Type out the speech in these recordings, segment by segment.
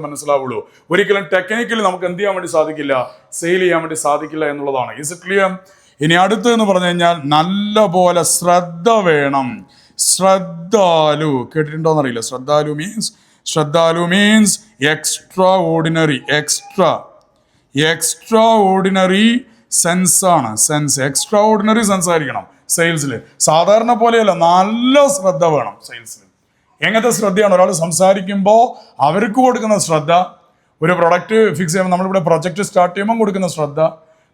മനസ്സിലാവുള്ളൂ. ഒരിക്കലും ടെക്നിക്കലി നമുക്ക് എന്ത് ചെയ്യാൻ വേണ്ടി സാധിക്കില്ല? സെയിൽ ചെയ്യാൻ വേണ്ടി സാധിക്കില്ല എന്നുള്ളതാണ്. ഇസ് ഇറ്റ് ക്ലിയർ ഇനി അടുത്ത് എന്ന് പറഞ്ഞു കഴിഞ്ഞാൽ നല്ല പോലെ ശ്രദ്ധ വേണം. ശ്രദ്ധാലു. കേട്ടിട്ടുണ്ടോ എന്നറിയില്ല ശ്രദ്ധാലു means ശ്രദ്ധാലു means extraordinary extra extraordinary sense ആണ്. സെൻസ് എക്സ്ട്രാ ഓർഡിനറി സെൻസ് ആയിരിക്കണം സെയിൽസിൽ സാധാരണ പോലെയല്ല. നല്ല ശ്രദ്ധ വേണം. സെയിൽസിൽ എങ്ങനത്തെ ശ്രദ്ധയാണ് ഒരാൾ സംസാരിക്കുമ്പോൾ അവർക്ക് കൊടുക്കുന്ന ശ്രദ്ധ ഒരു പ്രൊഡക്റ്റ് ഫിക്സ് ചെയ്യുമ്പോൾ നമ്മളിവിടെ പ്രൊജക്റ്റ് സ്റ്റാർട്ട് ചെയ്യുമ്പോൾ കൊടുക്കുന്ന ശ്രദ്ധ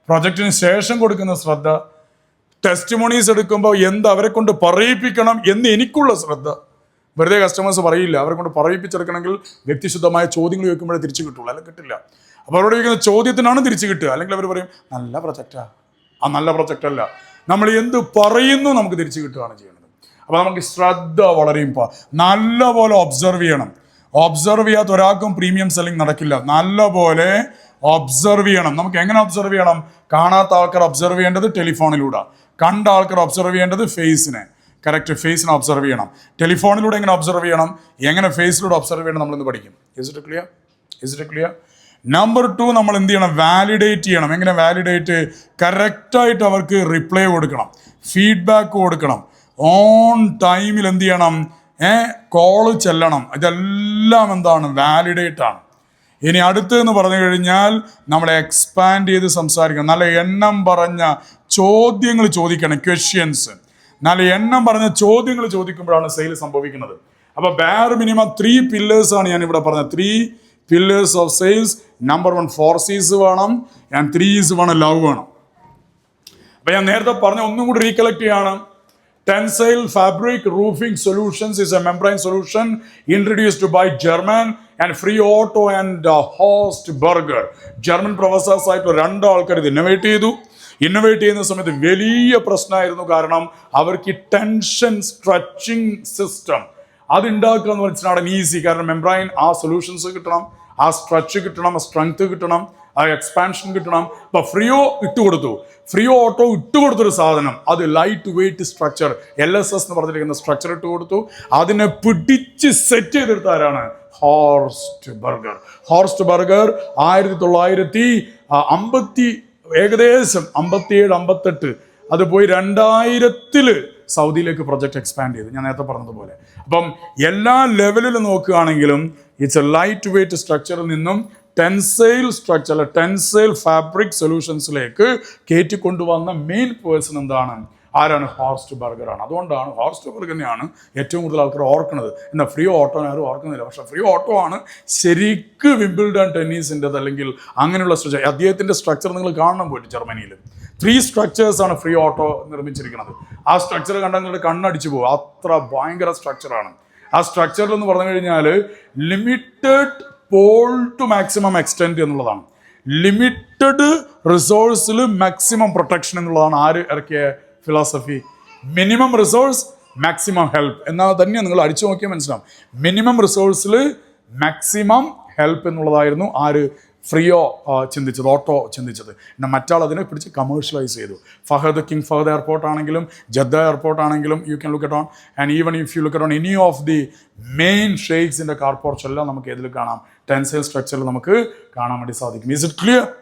പ്രൊജക്റ്റിന് ശേഷം കൊടുക്കുന്ന ശ്രദ്ധ ടെസ്റ്റ് എടുക്കുമ്പോൾ എന്ത് അവരെ കൊണ്ട് പറയിപ്പിക്കണം എന്ന് എനിക്കുള്ള ശ്രദ്ധ. വെറുതെ കസ്റ്റമേഴ്സ് പറയില്ല അവരെ കൊണ്ട് പറയിപ്പിച്ചെടുക്കണമെങ്കിൽ വ്യക്തിശുദ്ധമായ ചോദ്യങ്ങൾ ചോദിക്കുമ്പോഴേ തിരിച്ചു കിട്ടുള്ളൂ അല്ലെങ്കിൽ കിട്ടില്ല. അപ്പോൾ അവരോട് ചോദിക്കുന്ന ചോദ്യത്തിനാണ് തിരിച്ചു കിട്ടുക. അല്ലെങ്കിൽ അവർ പറയും നല്ല പ്രൊജക്റ്റാ ആ. നല്ല പ്രൊജക്റ്റ് അല്ല. നമ്മൾ എന്ത് പറയുന്നു നമുക്ക് തിരിച്ചു കിട്ടുകയാണ് ചെയ്യുന്നത് അപ്പോൾ നമുക്ക് ശ്രദ്ധ വളരെ ഇമ്പോ നല്ല പോലെ ഒബ്സർവ് ചെയ്യണം. ഒബ്സർവ് ചെയ്യാത്ത ഒരാൾക്കും പ്രീമിയം സെല്ലിംഗ് നടക്കില്ല. നല്ലപോലെ ഒബ്സർവ് ചെയ്യണം. നമുക്ക് എങ്ങനെ ഒബ്സർവ് ചെയ്യണം? കാണാത്ത ആൾക്കാർ ഒബ്സർവ് ചെയ്യേണ്ടത് ടെലിഫോണിലൂടെ കണ്ട ആൾക്കാർ ഒബ്സർവ് ചെയ്യേണ്ടത് ഫേസിനെ കറക്റ്റ് ഫേസിനെ ഒബ്സർവ് ചെയ്യണം. ടെലിഫോണിലൂടെ എങ്ങനെ ഒബ്സർവ് ചെയ്യണം? എങ്ങനെ ഫേസിലൂടെ ഒബ്സർവ് ചെയ്യണം നമ്മളിന്ന് പഠിക്കും. Is it clear is it clear number two നമ്മൾ എന്ത് ചെയ്യണം? വാലിഡേറ്റ് ചെയ്യണം. എങ്ങനെ വാലിഡേറ്റ് കറക്റ്റായിട്ട് അവർക്ക് റിപ്ലൈ കൊടുക്കണം. ഫീഡ്ബാക്ക് കൊടുക്കണം. ഓൺ ടൈമിൽ എന്ത് ചെയ്യണം? ഏ കോൾ ചെല്ലണം. ഇതെല്ലാം എന്താണ്? വാലിഡേറ്റ് ആണ്. ഇനി അടുത്ത് എന്ന് പറഞ്ഞു കഴിഞ്ഞാൽ നമ്മൾ എക്സ്പാൻഡ് ചെയ്ത് സംസാരിക്കണം. നല്ല എണ്ണം പറഞ്ഞ ചോദ്യങ്ങൾ ചോദിക്കണം ക്വസ്റ്റ്യൻസ് നല്ല എണ്ണം പറഞ്ഞ ചോദ്യങ്ങൾ ചോദിക്കുമ്പോഴാണ് സെയിൽ സംഭവിക്കുന്നത്. അപ്പൊ ബാർ മിനിമം ത്രീ പില്ലേഴ്സ് ആണ് ഞാൻ ഇവിടെ പറഞ്ഞത്. Three pillars of sales number one four Cs വേണം. ഞാൻ ത്രീസ് വേണം ലവ് വേണം. അപ്പൊ ഞാൻ നേരത്തെ പറഞ്ഞ ഒന്നും കൂടി റീകളക്ട് ചെയ്യാണ്. Tensile fabric roofing solutions is a membrane solution introduced by German and Frei Otto and Horst Berger German professors ആയിട്ടുള്ള രണ്ട് ആൾക്കാർ ഇത് ഇന്നോവേറ്റ് ചെയ്തു. ഇന്നോവേറ്റ് ചെയ്യുന്ന സമയത്ത് വലിയ പ്രശ്നമായിരുന്നു കാരണം അവർക്ക് ടെൻഷൻ സ്ട്രെച്ചിങ് സിസ്റ്റം അത് ഉണ്ടാക്കുക എന്ന് വെച്ചാൽ ഈസി കാരണം മെംബ്രൈൻ ആ സൊല്യൂഷൻസ് കിട്ടണം. ആ സ്ട്രെച്ച് കിട്ടണം സ്ട്രെങ്ത് കിട്ടണം ആ എക്സ്പാൻഷൻ കിട്ടണം. ഇപ്പൊ ഫ്രീയോ ഇട്ടുകൊടുത്തു ഫ്രീയോ ഓട്ടോ ഇട്ടുകൊടുത്തൊരു സാധനം. അത് light weight structure L S S എന്ന് പറഞ്ഞിരിക്കുന്ന സ്ട്രക്ചർ ഇട്ട് കൊടുത്തു. അതിനെ പിടിച്ച് സെറ്റ് ചെയ്തെടുത്ത ആരാണ്? ഹോർസ്റ്റ് ബർഗർ ഹോർസ്റ്റ് ബർഗർ ആയിരത്തി തൊള്ളായിരത്തി അമ്പത്തി ഏകദേശം അമ്പത്തിയേഴ് അമ്പത്തെട്ട്. അത് പോയി രണ്ടായിരത്തിൽ സൗദിയിലേക്ക് പ്രൊജക്ട് എക്സ്പാൻഡ് ചെയ്തു. ഞാൻ നേരത്തെ പറഞ്ഞതുപോലെ. അപ്പം എല്ലാ ലെവലിലും നോക്കുകയാണെങ്കിലും ഇറ്റ്സ് എ ലൈറ്റ് വെയ്റ്റ് സ്ട്രക്ചറിൽ നിന്നും ടെൻസൈൽ സ്ട്രക്ചർ ടെൻസൈൽ ഫാബ്രിക് സൊല്യൂഷൻസിലേക്ക് കയറ്റിക്കൊണ്ടുവന്ന മെയിൻ പേഴ്സൺ എന്താണ്? ആരാണ്? ഹോർസ്റ്റ് ബർഗറാണ്. അതുകൊണ്ടാണ് ഹോർസ്റ്റ് ബർഗറിനെയാണ് ഏറ്റവും കൂടുതൽ ആൾക്കാർ ഓർക്കുന്നത്. എന്നാൽ ഫ്രീ ഓട്ടോ ആരും ഓർക്കുന്നില്ല. പക്ഷേ ഫ്രീ ഓട്ടോ ആണ് ശരിക്ക് വിംബിൾഡൺ ടെന്നീസിന്റെത് അല്ലെങ്കിൽ അങ്ങനെയുള്ള സ്ട്രക്ചർ അദ്ദേഹത്തിന്റെ സ്ട്രക്ചർ നിങ്ങൾ കാണണം പോയിട്ട് ജർമ്മനിയിൽ. ത്രീ സ്ട്രക്ചേഴ്സാണ് ഫ്രീ ഓട്ടോ നിർമ്മിച്ചിരിക്കുന്നത്. ആ സ്ട്രക്ചർ കണ്ടാൽ നിങ്ങളുടെ കണ്ണടിച്ചു പോകും. അത്ര ഭയങ്കര സ്ട്രക്ചറാണ് ആ സ്ട്രക്ചറിൽ എന്ന് പറഞ്ഞു കഴിഞ്ഞാൽ limited pole to maximum extend എന്നുള്ളതാണ്. ലിമിറ്റഡ് റിസോഴ്സിൽ മാക്സിമം പ്രൊട്ടക്ഷൻ എന്നുള്ളതാണ് ആര് ഇറക്കിയ philosophy minimum resource maximum help എന്നാൽ തന്നെ നിങ്ങൾ അടിച്ചു നോക്കിയാൽ മനസ്സിലാവും. മിനിമം റിസോഴ്സിൽ മാക്സിമം ഹെൽപ്പ് എന്നുള്ളതായിരുന്നു ആര് ഫ്രീയോ ചിന്തിച്ചത് ഓട്ടോ ചിന്തിച്ചത്. പിന്നെ മറ്റാൾ അതിനെ പിടിച്ച് കമേഴ്ഷ്യലൈസ് ചെയ്തു. ഫഹദ് കിങ് ഫഹദ് എയർപോർട്ട് ആണെങ്കിലും ജദ്ദ എയർപോർട്ട് ആണെങ്കിലും you can look at on and even if you look at on any of the main ഷെയ്ക്സിന്റെ carports എല്ലാം നമുക്ക് ഏതിൽ കാണാം. ടെൻസൈൽ സ്ട്രക്ചറിൽ നമുക്ക് കാണാൻ വേണ്ടി സാധിക്കും. Is it clear